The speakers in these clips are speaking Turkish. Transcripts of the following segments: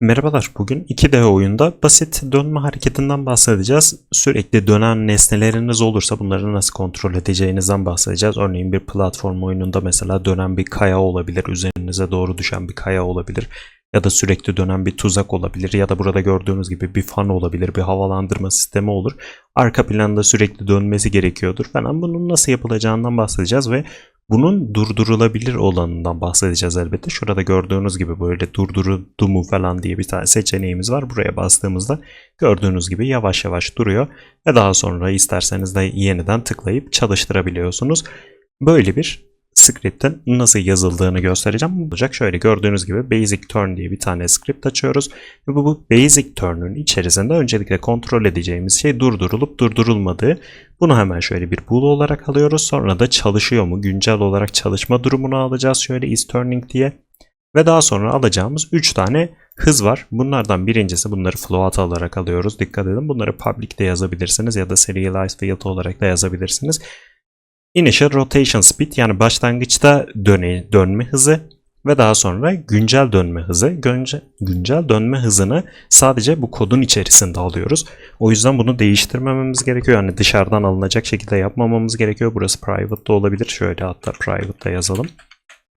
Merhabalar, bugün 2D oyunda basit dönme hareketinden bahsedeceğiz. Sürekli dönen nesneleriniz olursa bunları nasıl kontrol edeceğinizden bahsedeceğiz. Örneğin bir platform oyununda mesela dönen bir kaya olabilir, üzerinize doğru düşen bir kaya olabilir. Ya da sürekli dönen bir tuzak olabilir ya da burada gördüğünüz gibi bir fan olabilir, bir havalandırma sistemi olur. Arka planda sürekli dönmesi gerekiyordur falan. Bunun nasıl yapılacağından bahsedeceğiz ve bunun durdurulabilir olanından bahsedeceğiz elbette. Şurada gördüğünüz gibi böyle durduruldu mu falan diye bir tane seçeneğimiz var. Buraya bastığımızda gördüğünüz gibi yavaş yavaş duruyor. Ve daha sonra isterseniz de yeniden tıklayıp çalıştırabiliyorsunuz. Böyle bir script'in nasıl yazıldığını göstereceğim. Olacak şöyle gördüğünüz gibi basic turn diye bir tane script açıyoruz. Ve bu, bu basic turn'ün içerisinde öncelikle kontrol edeceğimiz şey durdurulup durdurulmadığı. Bunu hemen şöyle bir bool olarak alıyoruz. Sonra da çalışıyor mu? Güncel olarak çalışma durumunu alacağız. Şöyle is turning diye. Ve daha sonra alacağımız 3 tane hız var. Bunlardan birincisi bunları float olarak alıyoruz. Dikkat edin bunları public'te yazabilirsiniz ya da serialized field olarak da yazabilirsiniz. Initial rotation speed yani başlangıçta döne, dönme hızı ve daha sonra güncel dönme hızı. Güncel, güncel dönme hızını sadece bu kodun içerisinde alıyoruz. O yüzden bunu değiştirmememiz gerekiyor. Yani dışarıdan alınacak şekilde yapmamamız gerekiyor. Burası private da olabilir. Şöyle hatta private da yazalım.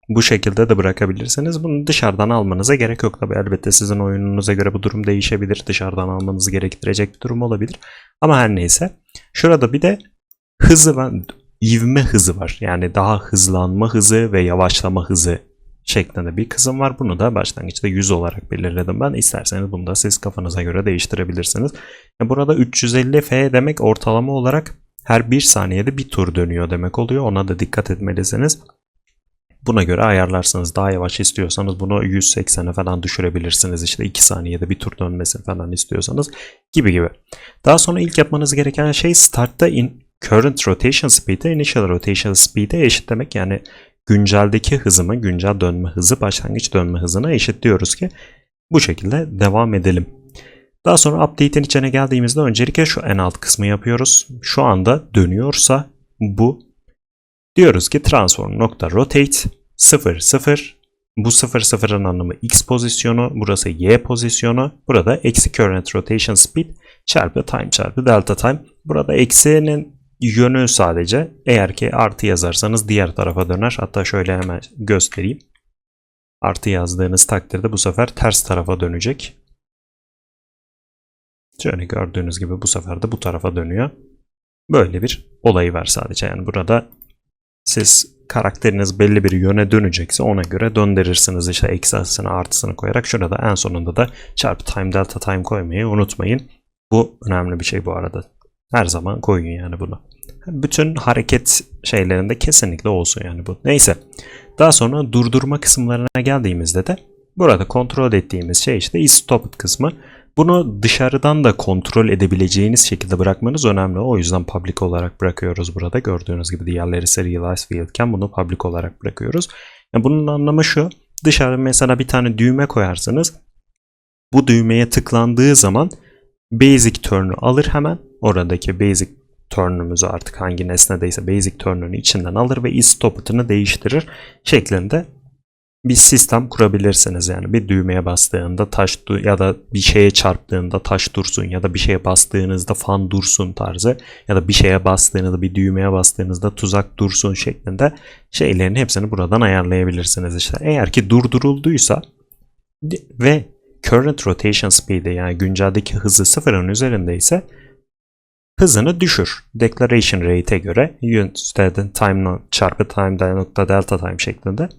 Bu şekilde de bırakabilirsiniz. Bunu dışarıdan almanıza gerek yok. Tabi elbette sizin oyununuza göre bu durum değişebilir. Dışarıdan almanızı gerektirecek bir durum olabilir. Ama her neyse. Şurada bir de hızı ben ivme hızı var. Yani daha hızlanma hızı ve yavaşlama hızı şeklinde bir kısım var. Bunu da başlangıçta 100 olarak belirledim ben. İsterseniz bunu da siz kafanıza göre değiştirebilirsiniz. Burada 350 F demek ortalama olarak her bir saniyede bir tur dönüyor demek oluyor. Ona da dikkat etmelisiniz. Buna göre ayarlarsınız. Daha yavaş istiyorsanız bunu 180'e falan düşürebilirsiniz. İşte 2 saniyede bir tur dönmesi falan istiyorsanız gibi gibi. Daha sonra ilk yapmanız gereken şey startta in current rotation speed'e initial rotation speed'e eşit demek. Yani günceldeki hızımı, güncel dönme hızı başlangıç dönme hızına eşit diyoruz ki bu şekilde devam edelim. Daha sonra update'in içine geldiğimizde öncelikle şu en alt kısmı yapıyoruz. Şu anda dönüyorsa bu diyoruz ki transform.rotate 0 0 bu 0 0'ın anlamı x pozisyonu, burası y pozisyonu, burada eksi current rotation speed çarpı time çarpı delta time. Burada eksinin yönü sadece. Eğer ki artı yazarsanız diğer tarafa döner. Hatta şöyle hemen göstereyim. Artı yazdığınız takdirde bu sefer ters tarafa dönecek. Şöyle gördüğünüz gibi bu sefer de bu tarafa dönüyor. Böyle bir olayı var sadece. Yani burada siz karakteriniz belli bir yöne dönecekse ona göre döndürürsünüz işte eksisini artısını koyarak. Şurada en sonunda da çarpı time delta time koymayı unutmayın. Bu önemli bir şey bu arada. Her zaman koyun yani bunu. Bütün hareket şeylerinde kesinlikle olsun yani bu. Neyse. Daha sonra durdurma kısımlarına geldiğimizde de burada kontrol ettiğimiz şey işte is stopped kısmı. Bunu dışarıdan da kontrol edebileceğiniz şekilde bırakmanız önemli. O yüzden public olarak bırakıyoruz burada. Gördüğünüz gibi diğerleri serialized fieldken bunu public olarak bırakıyoruz. Yani bunun anlamı şu. Dışarı mesela bir tane düğme koyarsanız bu düğmeye tıklandığı zaman basic turn'u alır hemen. Oradaki basic turn'umuzu artık hangi nesnedeyse basic turn'unu içinden alır ve is stop'ını değiştirir şeklinde bir sistem kurabilirsiniz. Yani bir düğmeye bastığında taş ya da bir şeye çarptığında taş dursun ya da bir şeye bastığınızda fan dursun tarzı ya da bir şeye bastığınızda bir düğmeye bastığınızda tuzak dursun şeklinde şeylerin hepsini buradan ayarlayabilirsiniz işte. Eğer ki durdurulduysa ve current rotation speed'i yani günceldeki hızı sıfırın üzerindeyse hızını düşür. Declaration rate'e göre time çarpı time nokta delta time şeklinde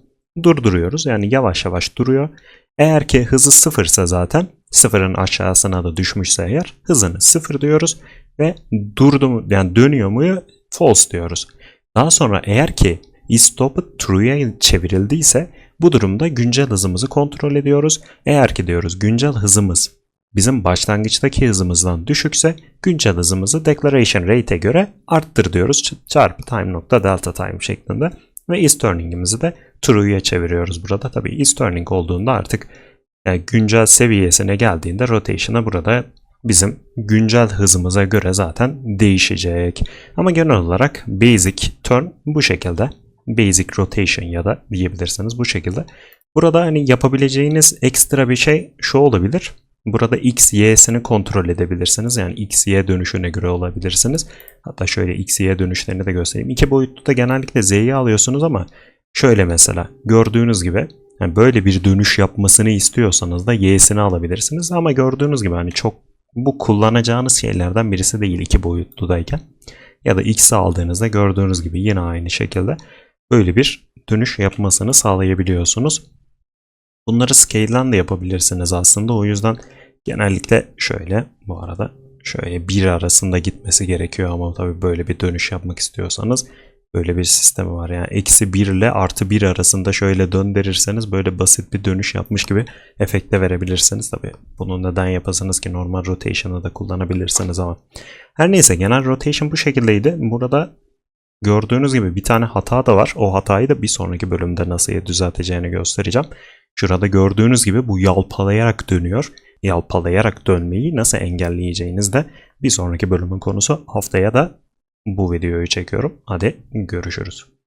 durduruyoruz. Yani yavaş yavaş duruyor. Eğer ki hızı sıfırsa zaten sıfırın aşağısına da düşmüşse eğer hızını sıfır diyoruz ve durdu mu yani dönüyor mu false diyoruz. Daha sonra eğer ki is stopped true'ya çevrildiyse bu durumda güncel hızımızı kontrol ediyoruz. Eğer ki diyoruz güncel hızımız bizim başlangıçtaki hızımızdan düşükse güncel hızımızı declaration rate'e göre arttır diyoruz. Çarpı time nokta delta time şeklinde ve is turning'imizi de true'ya çeviriyoruz burada. Tabii is turning olduğunda artık yani güncel seviyesine geldiğinde rotation'a burada bizim güncel hızımıza göre zaten değişecek. Ama genel olarak basic turn bu şekilde. Basic rotation ya da diyebilirsiniz bu şekilde. Burada hani yapabileceğiniz ekstra bir şey şu olabilir. Burada x, y'sini kontrol edebilirsiniz. Yani x, y dönüşüne göre olabilirsiniz. Hatta şöyle x, y dönüşlerini de göstereyim. İki boyutlu da genellikle z'yi alıyorsunuz ama şöyle mesela gördüğünüz gibi yani böyle bir dönüş yapmasını istiyorsanız da y'sini alabilirsiniz. Ama gördüğünüz gibi hani çok bu kullanacağınız şeylerden birisi değil iki boyutludayken. Ya da x'i aldığınızda gördüğünüz gibi yine aynı şekilde böyle bir dönüş yapmasını sağlayabiliyorsunuz. Bunları scale'den de yapabilirsiniz aslında. O yüzden genellikle şöyle bu arada şöyle bir arasında gitmesi gerekiyor ama tabii böyle bir dönüş yapmak istiyorsanız böyle bir sistemi var. Yani eksi 1 ile artı 1 arasında şöyle döndürürseniz böyle basit bir dönüş yapmış gibi efekte verebilirsiniz. Tabii bunu neden yapasınız ki normal rotation'ı da kullanabilirsiniz ama. Her neyse genel rotation bu şekildeydi. Burada gördüğünüz gibi bir tane hata da var. O hatayı da bir sonraki bölümde nasıl düzelteceğini göstereceğim. Şurada gördüğünüz gibi bu yalpalayarak dönüyor. Yalpalayarak dönmeyi nasıl engelleyeceğiniz de bir sonraki bölümün konusu. Haftaya da bu videoyu çekiyorum. Hadi görüşürüz.